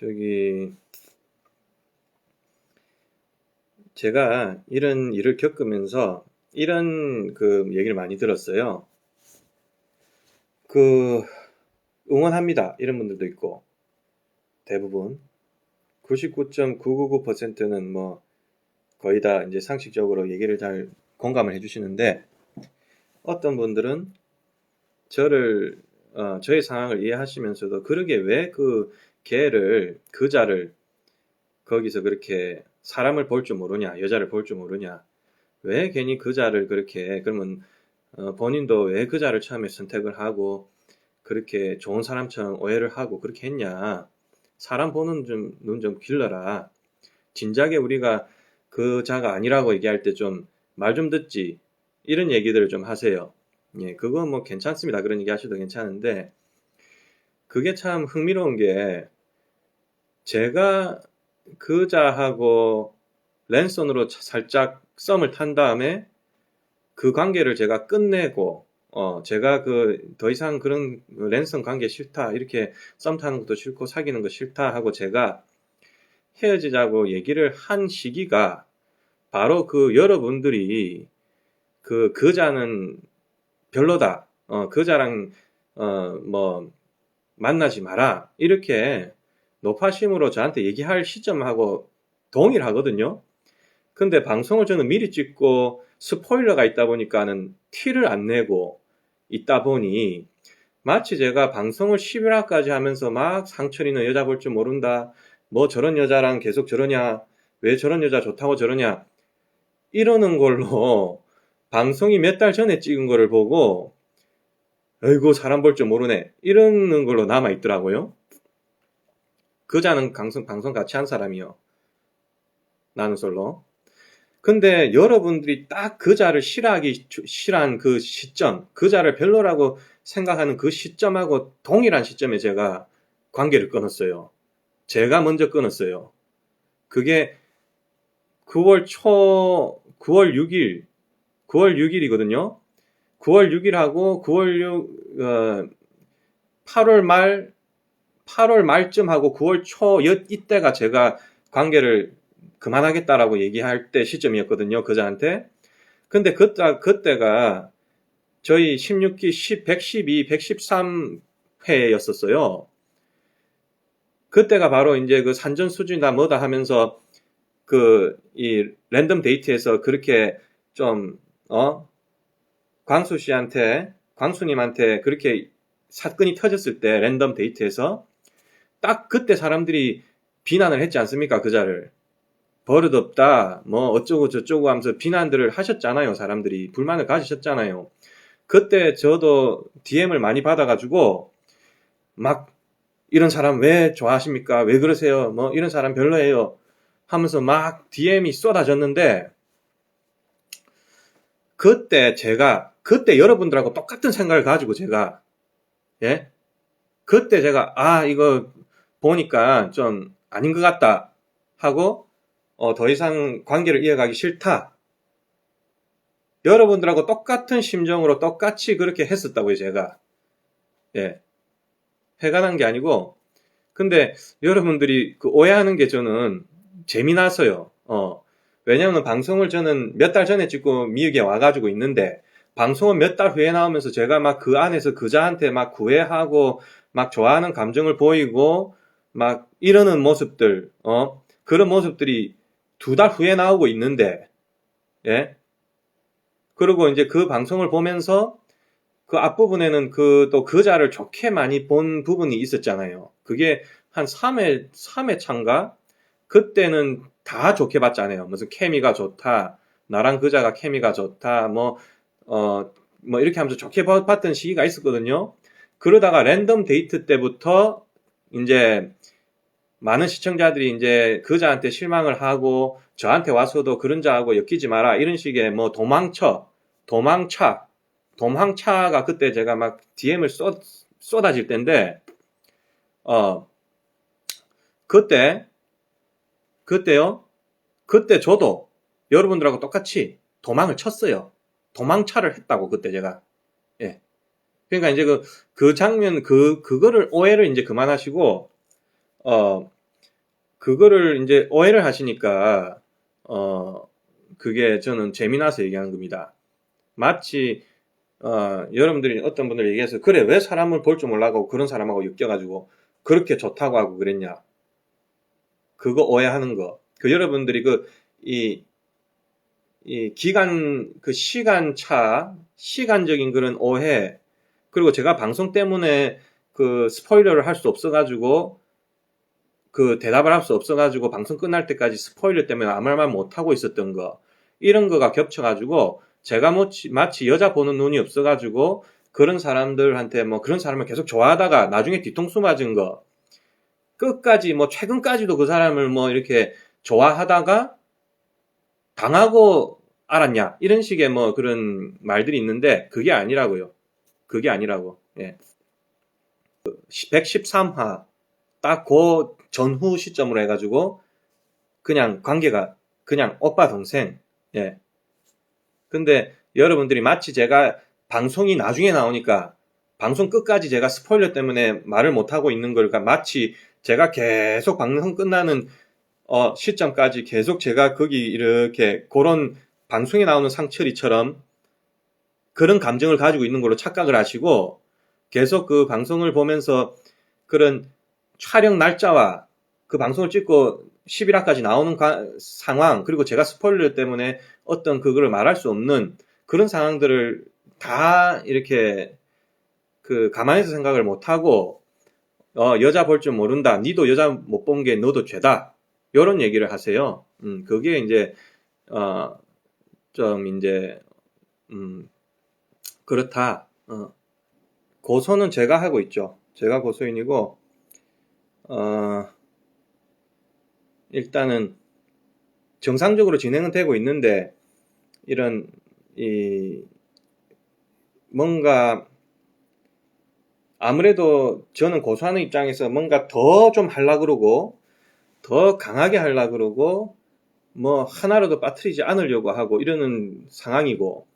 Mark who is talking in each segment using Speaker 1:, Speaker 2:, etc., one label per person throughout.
Speaker 1: 저기 제가 이런 일을 겪으면서 이런 그 얘기를 많이 들었어요. 그 응원합니다. 이런 분들도 있고 대부분 99.999%는 뭐 거의 다 이제 상식적으로 얘기를 잘 공감을 해주시는데 어떤 분들은 저를 어, 저의 상황을 이해하시면서도 그러게 왜 그 개를 그 자를 거기서 그렇게 사람을 볼 줄 모르냐 여자를 볼 줄 모르냐 왜 괜히 그 자를 그렇게 그러면 어, 본인도 왜 그 자를 처음에 선택을 하고 그렇게 좋은 사람처럼 오해를 하고 그렇게 했냐 사람 보는 좀 눈 좀 길러라 진작에 우리가 그 자가 아니라고 얘기할 때 좀 말좀 듣지 이런 얘기들을 좀 하세요. 예, 그거 뭐 괜찮습니다. 그런 얘기 하셔도 괜찮은데 그게 참 흥미로운 게 제가 그자하고 랜선으로 살짝 썸을 탄 다음에 그 관계를 제가 끝내고 어 제가 그 더 이상 그런 랜선 관계 싫다 이렇게 썸 타는 것도 싫고 사귀는 거 싫다 하고 제가 헤어지자고 얘기를 한 시기가 바로 그 여러분들이 그 그자는 별로다. 어, 그자랑 어, 뭐 만나지 마라. 이렇게 노파심으로 저한테 얘기할 시점하고 동일하거든요. 근데 방송을 저는 미리 찍고 스포일러가 있다 보니까는 티를 안 내고 있다 보니 마치 제가 방송을 11화까지 하면서 막 상철이는 여자 볼 줄 모른다. 뭐 저런 여자랑 계속 저러냐. 왜 저런 여자 좋다고 저러냐. 이러는 걸로 방송이 몇 달 전에 찍은 거를 보고 아이고 사람 볼 줄 모르네 이러는 걸로 남아 있더라고요. 그자는 방송, 방송 같이 한 사람이요. 나는 솔로. 근데 여러분들이 딱 그자를 싫어하기 싫어한 그 시점, 그자를 별로라고 생각하는 그 시점하고 동일한 시점에 제가 관계를 끊었어요. 제가 먼저 끊었어요. 그게 9월 초, 9월 6일, 9월 6일이거든요. 9월 6일하고 9월 6, 어, 8월 말, 8월 말쯤 하고 9월 초, 이때가 제가 관계를 그만하겠다라고 얘기할 때 시점이었거든요. 그자한테. 근데 그때, 그때가 저희 16기 10, 112, 113회였었어요. 그때가 바로 이제 그 산전 수준이다 뭐다 하면서 그 이 랜덤 데이트에서 그렇게 좀 어? 광수 씨한테 광수님한테 그렇게 사건이 터졌을 때 랜덤 데이트에서 딱 그때 사람들이 비난을 했지 않습니까? 그자를. 버릇없다 뭐 어쩌고 저쩌고 하면서 비난들을 하셨잖아요 사람들이. 불만을 가지셨잖아요. 그때 저도 DM을 많이 받아가지고 막 이런 사람 왜 좋아하십니까? 왜 그러세요? 뭐 이런 사람 별로예요. 하면서 막 DM이 쏟아졌는데 그때 제가 그때 여러분들하고 똑같은 생각을 가지고 제가 예 그때 제가 아 이거 보니까 좀 아닌 것 같다 하고 어, 더 이상 관계를 이어가기 싫다. 여러분들하고 똑같은 심정으로 똑같이 그렇게 했었다고요, 제가. 예. 해가 난 게 아니고, 근데 여러분들이 그 오해하는 게 저는 재미나서요. 어. 왜냐면 방송을 저는 몇 달 전에 찍고 미국에 와가지고 있는데, 방송은 몇 달 후에 나오면서 제가 막 그 안에서 그자한테 막 구애하고, 막 좋아하는 감정을 보이고, 막 이러는 모습들, 어, 그런 모습들이 두 달 후에 나오고 있는데, 예. 그리고 이제 그 방송을 보면서 그 앞부분에는 그 또 그자를 좋게 많이 본 부분이 있었잖아요. 그게 한 3회, 3회 차인가? 그때는 다 좋게 봤잖아요. 무슨 케미가 좋다. 나랑 그자가 케미가 좋다. 뭐, 어, 뭐 이렇게 하면서 좋게 봤던 시기가 있었거든요. 그러다가 랜덤 데이트 때부터 이제 많은 시청자들이 이제 그자한테 실망을 하고 저한테 와서도 그런 자하고 엮이지 마라 이런 식의 뭐 도망쳐 도망차 도망차가 그때 제가 막 DM을 쏟, 쏟아질 때인데 어 그때 그때요 그때 저도 여러분들하고 똑같이 도망을 쳤어요 도망차를 했다고 그때 제가 예 그러니까 이제 그, 그 장면 그 그거를 오해를 이제 그만하시고 어, 그거를 이제 오해를 하시니까 어 그게 저는 재미나서 얘기하는 겁니다. 마치 어 여러분들이 어떤 분들 얘기해서 그래 왜 사람을 볼 줄 몰라고 그런 사람하고 엮여가지고 그렇게 좋다고 하고 그랬냐 그거 오해하는 거. 그 여러분들이 그이 이 기간 그 시간 차 시간적인 그런 오해 그리고 제가 방송 때문에 그 스포일러를 할 수 없어가지고 그 대답을 할 수 없어가지고 방송 끝날 때까지 스포일러 때문에 아무 말 못하고 있었던 거 이런 거가 겹쳐가지고 제가 마치, 마치 여자 보는 눈이 없어가지고 그런 사람들한테 뭐 그런 사람을 계속 좋아하다가 나중에 뒤통수 맞은 거 끝까지 뭐 최근까지도 그 사람을 뭐 이렇게 좋아하다가 당하고 알았냐 이런 식의 뭐 그런 말들이 있는데 그게 아니라고요. 그게 아니라고. 예. 113화 딱 그 전후 시점으로 해가지고 그냥 관계가 그냥 오빠 동생. 예. 근데 여러분들이 마치 제가 방송이 나중에 나오니까 방송 끝까지 제가 스포일러 때문에 말을 못하고 있는 걸 마치 제가 계속 방송 끝나는 어, 시점까지 계속 제가 거기 이렇게 그런 방송에 나오는 상철이처럼 그런 감정을 가지고 있는 걸로 착각을 하시고 계속 그 방송을 보면서 그런 촬영 날짜와 그 방송을 찍고 11화까지 나오는 가- 상황 그리고 제가 스포일러 때문에 어떤 그거를 말할 수 없는 그런 상황들을 다 이렇게 그 가만히서 생각을 못하고 어, 여자 볼 줄 모른다. 니도 여자 못 본 게 너도 죄다. 요런 얘기를 하세요. 음, 그게 이제, 어, 좀 이제, 음, 그렇다. 어, 고소는 제가 하고 있죠. 제가 고소인이고, 어, 일단은 정상적으로 진행은 되고 있는데, 이런, 이, 뭔가 아무래도 저는 고소하는 입장에서 뭔가 더좀 하려 그러고 더 강하게 하려 그러고 뭐 하나라도 빠뜨리지 않으려고 하고 이러는 상황이고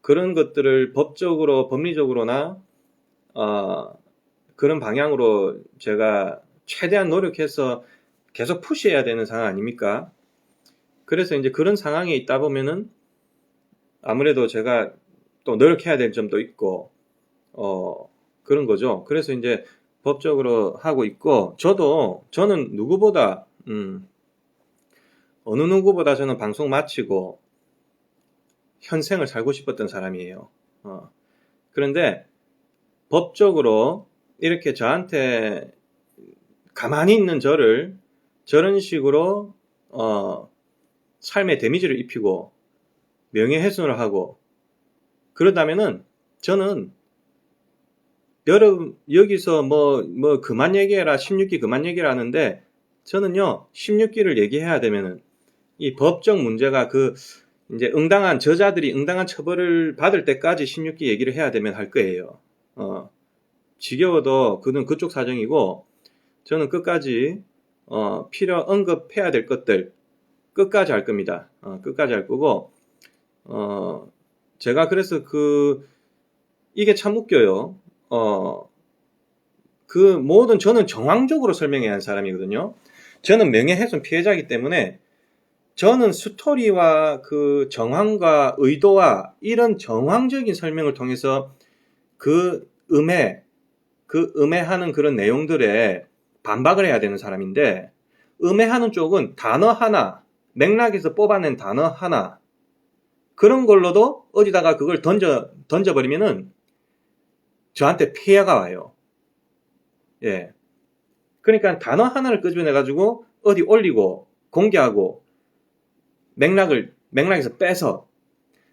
Speaker 1: 그런 것들을 법적으로 법리적으로나 어, 그런 방향으로 제가 최대한 노력해서 계속 푸시해야 되는 상황 아닙니까? 그래서 이제 그런 상황에 있다 보면은 아무래도 제가 또 노력해야 될 점도 있고 어 그런 거죠. 그래서 이제 법적으로 하고 있고 저도 저는 누구보다 음, 어느 누구보다 저는 방송 마치고 현생을 살고 싶었던 사람이에요. 어. 그런데 법적으로 이렇게 저한테 가만히 있는 저를 저런 식으로 어, 삶에 데미지를 입히고 명예훼손을 하고 그러다면은 저는 여러분 여기서 뭐 뭐 그만 얘기해라 16기 그만 얘기를 하는데 저는요 16기를 얘기해야 되면은 이 법적 문제가 그 이제 응당한 저자들이 응당한 처벌을 받을 때까지 16기 얘기를 해야 되면 할 거예요. 어 지겨워도 그는 그쪽 사정이고 저는 끝까지 어 필요 언급해야 될 것들 끝까지 할 겁니다. 어, 끝까지 할 거고 어 제가 그래서 그 이게 참 웃겨요. 어, 그 모든 저는 정황적으로 설명해야 하는 사람이거든요. 저는 명예훼손 피해자이기 때문에 저는 스토리와 그 정황과 의도와 이런 정황적인 설명을 통해서 그 음해, 그 음해하는 그런 내용들에 반박을 해야 되는 사람인데, 음해하는 쪽은 단어 하나, 맥락에서 뽑아낸 단어 하나, 그런 걸로도 어디다가 그걸 던져, 던져버리면은 저한테 피해가 와요. 예. 그러니까 단어 하나를 끄집어내가지고 어디 올리고 공개하고 맥락을, 맥락에서 빼서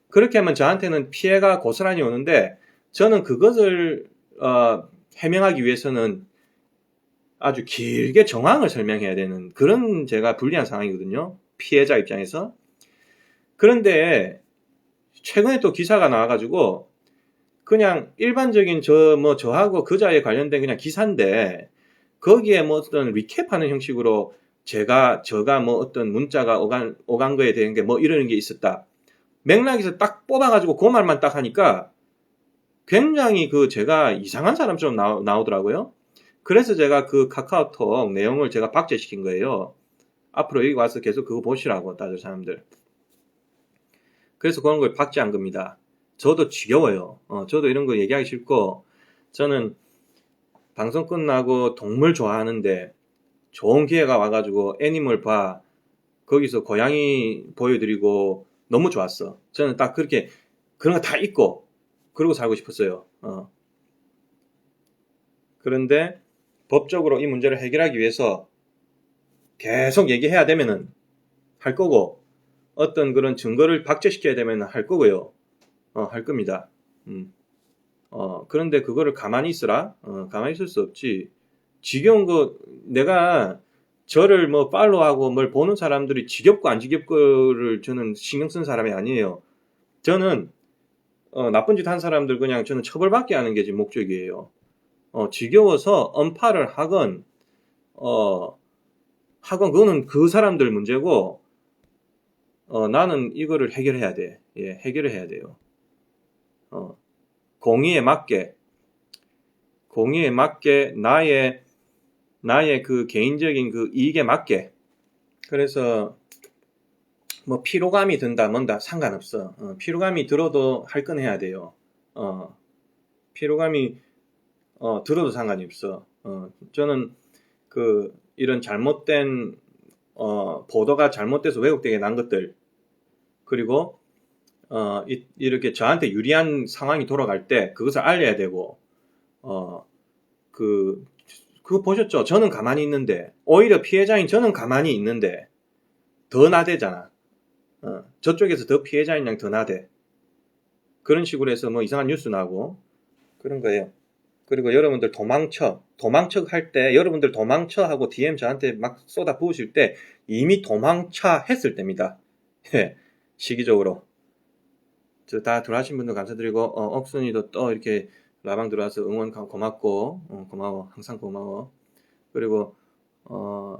Speaker 1: 그렇게 하면 저한테는 피해가 고스란히 오는데 저는 그것을, 어, 해명하기 위해서는 아주 길게 정황을 설명해야 되는 그런 제가 불리한 상황이거든요. 피해자 입장에서. 그런데 최근에 또 기사가 나와가지고 그냥 일반적인 저 뭐 저하고 그자에 관련된 그냥 기사인데 거기에 뭐 어떤 리캡하는 형식으로 제가 저가 뭐 어떤 문자가 오간 오간 거에 대한 게 뭐 이러는 게 있었다. 맥락에서 딱 뽑아가지고 그 말만 딱 하니까 굉장히 그 제가 이상한 사람처럼 나오, 나오더라고요. 그래서 제가 그 카카오톡 내용을 제가 박제시킨 거예요. 앞으로 여기 와서 계속 그거 보시라고 다들 사람들. 그래서 그런 걸 박제한 겁니다. 저도 지겨워요. 어, 저도 이런 거 얘기하기 싫고 저는 방송 끝나고 동물 좋아하는데 좋은 기회가 와가지고 애니멀 봐 거기서 고양이 보여드리고 너무 좋았어. 저는 딱 그렇게 그런 거다 잊고 그러고 살고 싶었어요. 어. 그런데 법적으로 이 문제를 해결하기 위해서 계속 얘기해야 되면은 할 거고 어떤 그런 증거를 박제시켜야 되면 할 거고요. 어, 할 겁니다. 음. 어, 그런데 그거를 가만히 있으라? 어, 가만히 있을 수 없지. 지겨운 거, 내가 저를 뭐 팔로우하고 뭘 보는 사람들이 지겹고 안 지겹고를 저는 신경 쓴 사람이 아니에요. 저는, 어, 나쁜 짓 한 사람들 그냥 저는 처벌받게 하는 게 제 목적이에요. 어, 지겨워서 언파를 하건, 어, 하건 그거는 그 사람들 문제고, 어, 나는 이거를 해결해야 돼. 예, 해결을 해야 돼요. 어, 공의에 맞게, 공의에 맞게, 나의, 나의 그 개인적인 그 이익에 맞게. 그래서, 뭐, 피로감이 든다, 뭔다, 상관없어. 어, 피로감이 들어도 할 건 해야 돼요. 어, 피로감이, 어, 들어도 상관이 없어. 어, 저는 그, 이런 잘못된, 어, 보도가 잘못돼서 왜곡되게 난 것들, 그리고 어, 이, 이렇게 저한테 유리한 상황이 돌아갈 때 그것을 알려야 되고, 어, 그, 그거 보셨죠? 저는 가만히 있는데, 오히려 피해자인 저는 가만히 있는데, 더 나대잖아. 어, 저쪽에서 더 피해자인 양 더 나대. 그런 식으로 해서 뭐 이상한 뉴스 나고, 그런 거예요. 그리고 여러분들 도망쳐. 도망쳐 할 때, 여러분들 도망쳐 하고 DM 저한테 막 쏟아 부으실 때, 이미 도망쳐 했을 때입니다. 예, 시기적으로. 저다 들어하신 분들 감사드리고 어, 억순이도 또 이렇게 라방 들어와서 응원 가- 고맙고 어, 고마워. 항상 고마워. 그리고 어,